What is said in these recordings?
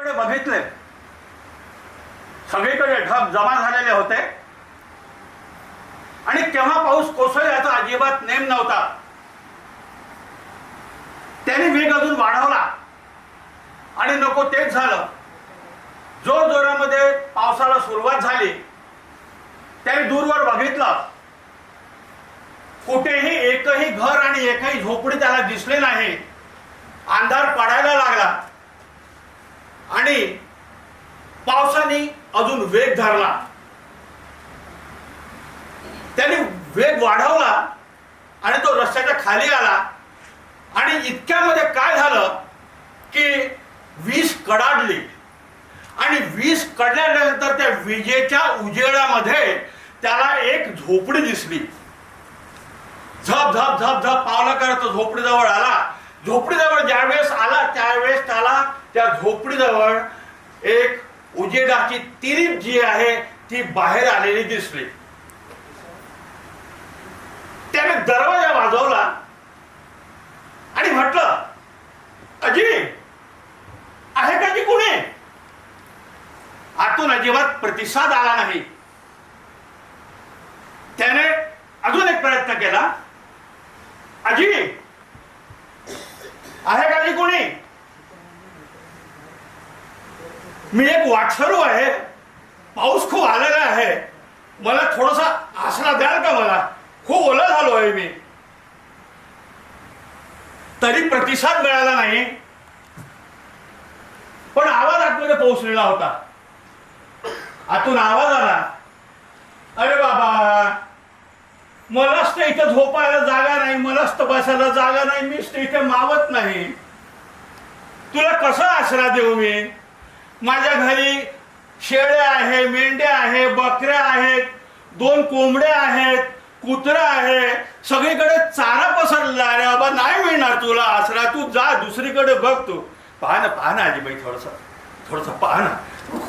बघितले. सगळीकडे ढग जमा झालेले होते. आणि केव्हा पाऊस कोसळेल याचा अजिबात नेम नव्हता. त्याने वेग अजून वाढवला. आणि नको तेच झालं. जोर जोरामध्ये पावसाला सुरुवात झाली. त्याने दूरवर बघितलं. कुठेही एकही घर आणि एकही झोपडी त्याला दिसले नाही. अंधार पडायला लागला. आणि पावसाने अजून वेग धरला. त्याने वेग वाढवला आणि तो रस्त्याच्या खाली आला. आणि इतक्यामध्ये काय झालं की वीज कडाडली. आणि वीज कडल्यानंतर त्या विजेच्या उजेडामध्ये त्याला एक झोपडी दिसली. झप झप झप झप पावला करत झोपडीजवळ आला. झोपडीजवळ ज्यावेळेस आला त्यावेळेस त्याला त्या झोपडीजवळ एक उजेडाची तिरीप जी आहे ती बाहेर आलेली दिसली. त्याने दरवाजा वाजवला आणि म्हटलं अजी आहे का जी कुणी? आतून अजिबात प्रतिसाद आला नाही. त्याने अजून एक प्रयत्न केला अजी आहे का जी कोणी? मी एक वाटसरू आहे. पाऊस खूप आलेला आहे. मला थोडासा आसरा द्याल का मला? खूप ओला झालो आहे मी. तरी प्रतिसाद मिळाला नाही. पण आवाज आतमध्ये पोहोचलेला होता. आतून आवाज आला. अरे बाबा मलाच तर इथं झोपायला जागा नाही मलाच तर बसायला जागा नाही मीच तर इथे मावत नाही. तुला कसा आसरा देऊ मी? माझ्या घरी शेळ्या आहे मेंढ्या आहे बकऱ्या आहेत दोन कोंबड्या आहेत कुत्रा आहे. सगळीकडे चारा पसरला अरे बाबा नाही मिळणार तुला आसरा. तू जा दुसरीकडे बघ तू. पहा ना पहा ना आजीबाई थोडस थोडस पाह ना.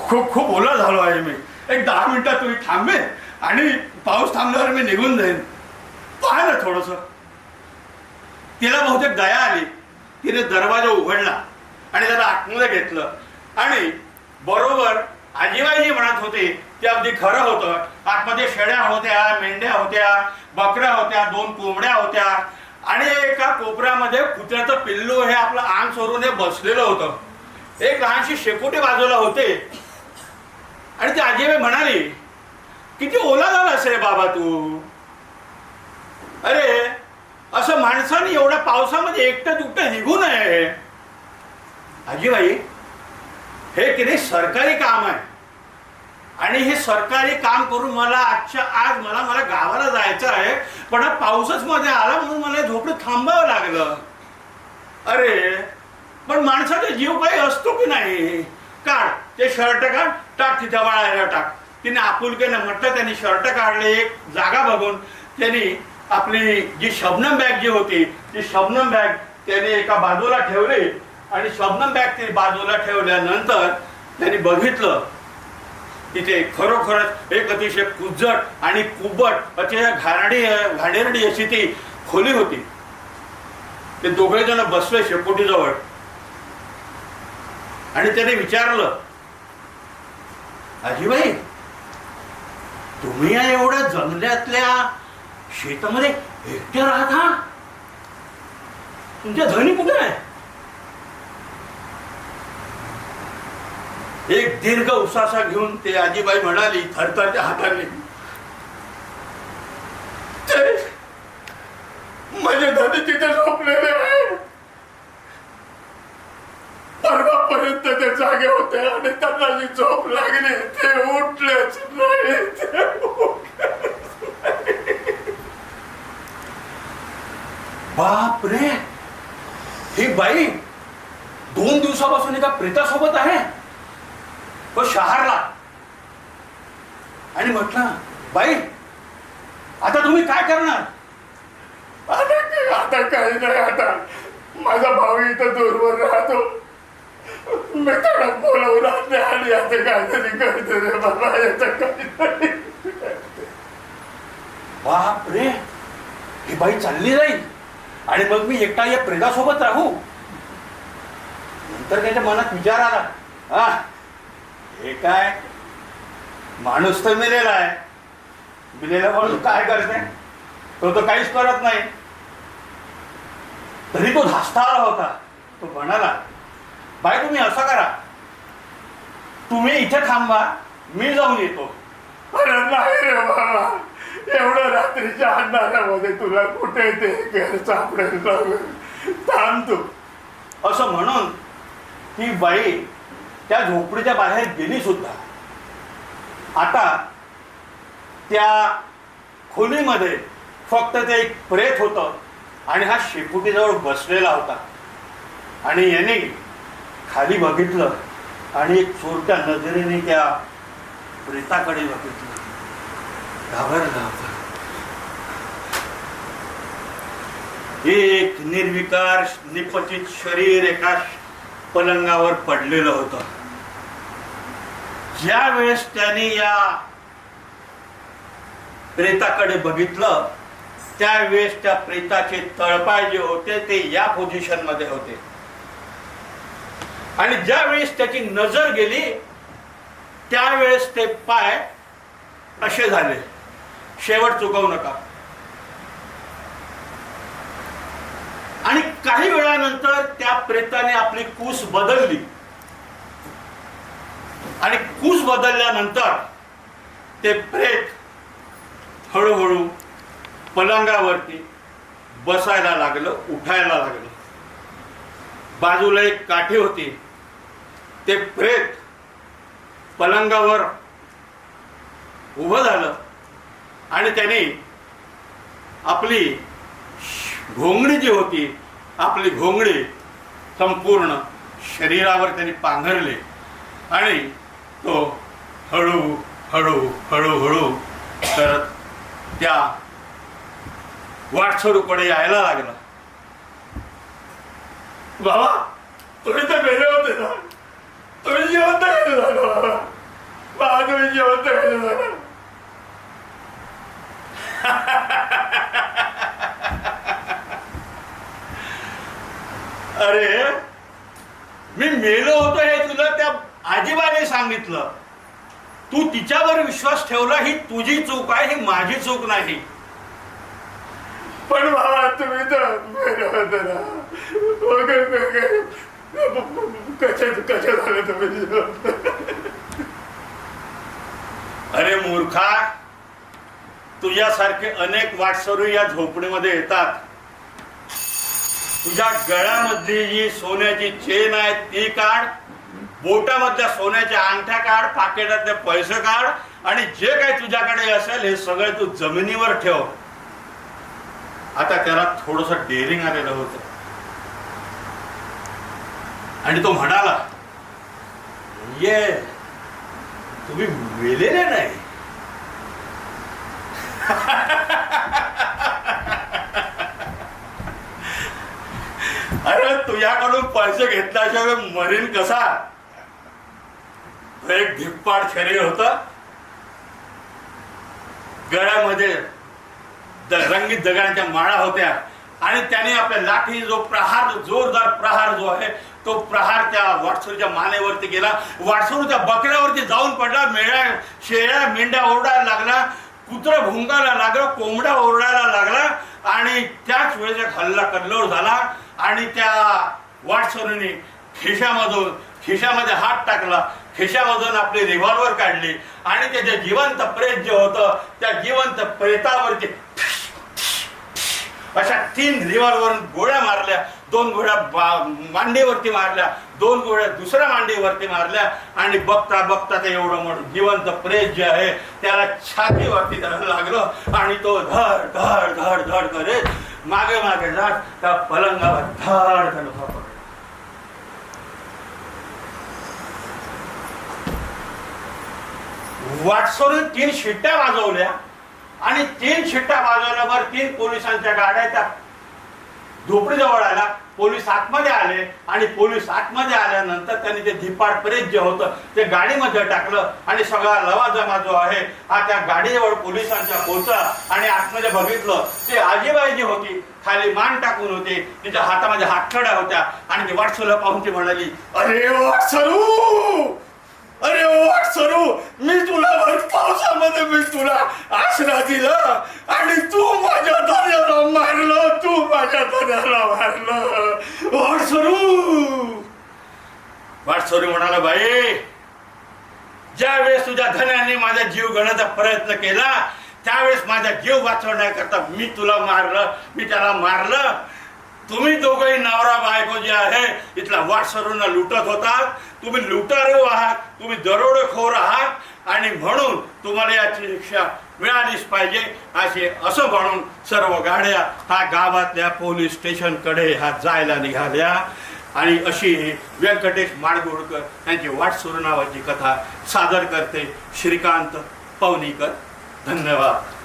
खूप खूप ओला झालो आहे मी. एक दहा मिनिटात तुम्ही थांबे आणि पाऊस थांबल्यावर मी निघून जाईन. पहा ना थोडस. तिला बहुतेक दया आली. तिने दरवाजा उघडला आणि त्याला आतमध्ये घेतलं. आणि बरोबर आजीबाई जे म्हणत होते ते अगदी खरं होतं. आतमध्ये शेळ्या होत्या मेंढ्या होत्या बकऱ्या होत्या दोन कोंबड्या होत्या. आणि एका कोपऱ्यामध्ये कुत्र्याचं पिल्लू हे आपलं आंग सोडून हे बसलेलं होतं. एक लहानशी शेकोटी बाजूला होते. आणि ती आजीबाई म्हणाली किती ओला झालास रे बाबा तू? अरे असं माणसाने एवढ्या पावसामध्ये एकटं दुकटं निघू नये. आजीबाई हे की नाही सरकारी काम आहे. आणि हे सरकारी काम करून मला आजच्या आज मला मला गावाला जायचं आहे पण हा पाऊसच मध्ये आला म्हणून मला झोपडं थांबावं लागलं. अरे पण माणसाचा जीव काही असतो की नाही? काढ ते शर्ट काढ टाक तिथे वाळायला टाक. तिने आपुलकेनं म्हटलं त्यांनी शर्ट काढले एक जागा बघून. त्यांनी आपली जी शबनम बॅग जी होती ती शबनम बॅग त्याने एका बाजूला ठेवली. आणि शबनम बॅग तिने बाजूला ठेवल्यानंतर त्यांनी बघितलं तिथे खरोखरच एक अतिशय कुजट आणि कुबट अतिशय घाणडी घाणेरडी अशी ती खोली होती. ते दोघे जण बसले शेकोटीजवळ. आणि त्याने विचारलं आजीबाई तुम्ही या एवढ्या जंगल्यातल्या शेतामध्ये एकटे राहता? तुमच्या धनी कुठे आहे? एक दीर्घ उसासा घेऊन ते आजीबाई म्हणाली थरथरच्या हाताने माझे धनी तिथे झोपलेले आहे. परवापर्यंत ते जागे होते आणि त्यांना जी झोप लागली ते ते उठलेच नाही. बाप रे! ही बाई दोन दिवसापासून एका प्रेतासोबत आहे. तो शहारला. आणि म्हटलं बाई आता तुम्ही काय करणार? आता काही नाही आता माझा भाऊ इथं दूरवर राहतो. मी बोलवून आणले आणि आता काहीतरी करतो रे बाबा याचं काहीतरी बाप रे ही बाई चालली जाईल. आणि मग मी एकटा या प्रेतासोबत राहू. नंतर त्याच्या मनात विचार आला हा हे काय? माणूस तर मिलेला आहे. मिलेला माणूस काय करते? तो तर काहीच करत नाही. तरी तो धास्ता आला होता. तो म्हणाला बाय तुम्ही असं करा. तुम्ही इथे थांबा. मी जाऊन येतो. अरे नाही रे बाबा. एवढं रात्रीच्या अंधारामध्ये तुला कुठे ते घर सापडेल. थांब तू. असं म्हणून ती बाई त्या झोपडीच्या बाहेर गेली सुद्धा. आता त्या खोलीमध्ये फक्त ते एक प्रेत होतं आणि हा शेपुटीजवळ बसलेला होता. आणि याने खाली बघितलं आणि एक चोरट्या नजरेने त्या प्रेताकडे बघितलं. घाबरला होता. एक निर्विकार निपचित शरीर एका पलंगावर पडलेलं होतं. ज्या वेळेस त्याने या प्रेताकडे बघितलं त्यावेळेस त्या प्रेताचे तळपाय जे होते ते या पोझिशनमध्ये होते. आणि ज्या वेळेस त्याची नजर गेली त्यावेळेस ते पाय असे झाले. शेवट चुकवू नका. आणि काही वेळानंतर त्या प्रेताने आपली कूस बदलली. आणि कूस बदलल्यानंतर ते प्रेत हळूहळू पलंगावरती बसायला लागलं उठायला लागलं. बाजूला एक काठी होती. ते प्रेत पलंगावर उभं झालं आणि त्याने आपली घोंगडी जी होती आपली घोंगडी संपूर्ण शरीरावर त्यांनी पांघरली आणि तो हळू हळू हळू हळू करत त्या वाटसरूकडे यायला लागला. बाबा तुम्ही तर गेले होते ना. तुम्ही जिवंत गेले बाबा. बाबा तुम्ही जिवंत गेले अरे मी मेलो होतो हे तुला त्या आजीबाने सांगितलं तू तिच्यावर विश्वास ठेवला ही तुझी चूक आहे ही माझी चूक नाही. पण बाबा तुम्ही अरे मूर्खा तुझ्यासारखे अनेक वाटसरू या झोपडीमध्ये येतात. तुझ्या गळ्यामधली जी सोन्याची चेन आहे ती काढ. बोटामधल्या सोन्याच्या अंगठ्या काढ पाकिटातले पैसे काढ आणि जे काही तुझ्याकडे असेल हे सगळे तू जमिनीवर ठेव. आता त्याला थोडस डेअरिंग आलेलं होतं. आणि तो म्हणाला ये तुम्ही मेलेले नाही. अरे तुझ्याकडून पैसे घेतल्याशिवाय मरीन कसा? एक धिप्पाड शरीर होत. गळ्यामध्ये रंगीत दगडांच्या माळा होत्या. आणि त्याने आपल्या लाठी जो प्रहार जोरदार प्रहार जो आहे तो प्रहार त्या वाटसूरच्या मानेवरती गेला. वाटसूरच्या बकऱ्यावरती जाऊन पडला. मेळ्या शेळ्या मेंढ्या ओरडायला लागला. कुत्र भुंकायला लागलं. कोंबड्या ओरडायला लागला. आणि त्याच वेळेस हल्ला कल्लोळ झाला. आणि त्या वाटसरूने खिशामधून खिशामध्ये हात टाकला. खिशामधून आपली रिव्हॉल्वर काढली आणि ते जे जिवंत प्रेत जे होतं त्या जिवंत प्रेतावरती अशा तीन रिव्हॉल्वर गोळ्या मारल्या दोन गोळ्या मांडीवरती मारल्या दोन गोळ्या दुसऱ्या मांडीवरती मारल्या आणि बघता बघता ते एवढं मोठं जिवंत प्रेत जे आहे त्याला छातीवरती धरायला लागलं आणि तो धड धड धड धड करेल मागे मागे जात त्या पलंगावर धड धड वाटसरून तीन शिट्ट्या वाजवल्या आणि तीन शिट्ट्या वाजवल्यावर तीन पोलिसांच्या गाड्या त्या झोपडीजवळ आला पोलीस आतमध्ये आले आणि पोलीस आतमध्ये आल्यानंतर त्यांनी ते धिपाड प्रेत जे होतं ते गाडीमध्ये टाकलं आणि सगळा लवाजमा जो आहे हा त्या गाडीजवळ पोलिसांच्या पोचा आणि आतमध्ये बघितलं. ते आजीबाई जी होती खाली मान टाकून होती तिच्या हातामध्ये हातखड्या होत्या आणि ती वाटसोला पाहून ती म्हणाली अरे वाट सरू अरे हो, वाट सरू मी तुला भर पावसामध्ये मी तुला आसरा दिला. आणि तू माझ्या दर्याला मारलं तू माझ्या दर्याला मारलं. वाट सरू वाटसोरी म्हणाला बाई ज्या वेळेस तुझ्या धन्याने माझा जीव घेण्याचा प्रयत्न केला त्यावेळेस माझा जीव वाचवण्याकरता मी तुला मारलं मी त्याला मारलं. तुम्ही दोघंही नवरा बायको जे आहे इथला वाटसरूंना लुटत होतात. तुम्ही लुटारू आहात तुम्ही दरोडेखोर आहात. आणि म्हणून तुम्हाला याची शिक्षा मिळालीच पाहिजे असे असं म्हणून सर्व गाड्या हा गावातल्या पोलीस स्टेशनकडे ह्या जायला निघाल्या. आणि अशी ही व्यंकटेश माडगुडकर यांची वाटसुरू नावाची कथा सादर करते श्रीकांत पवनीकर. धन्यवाद.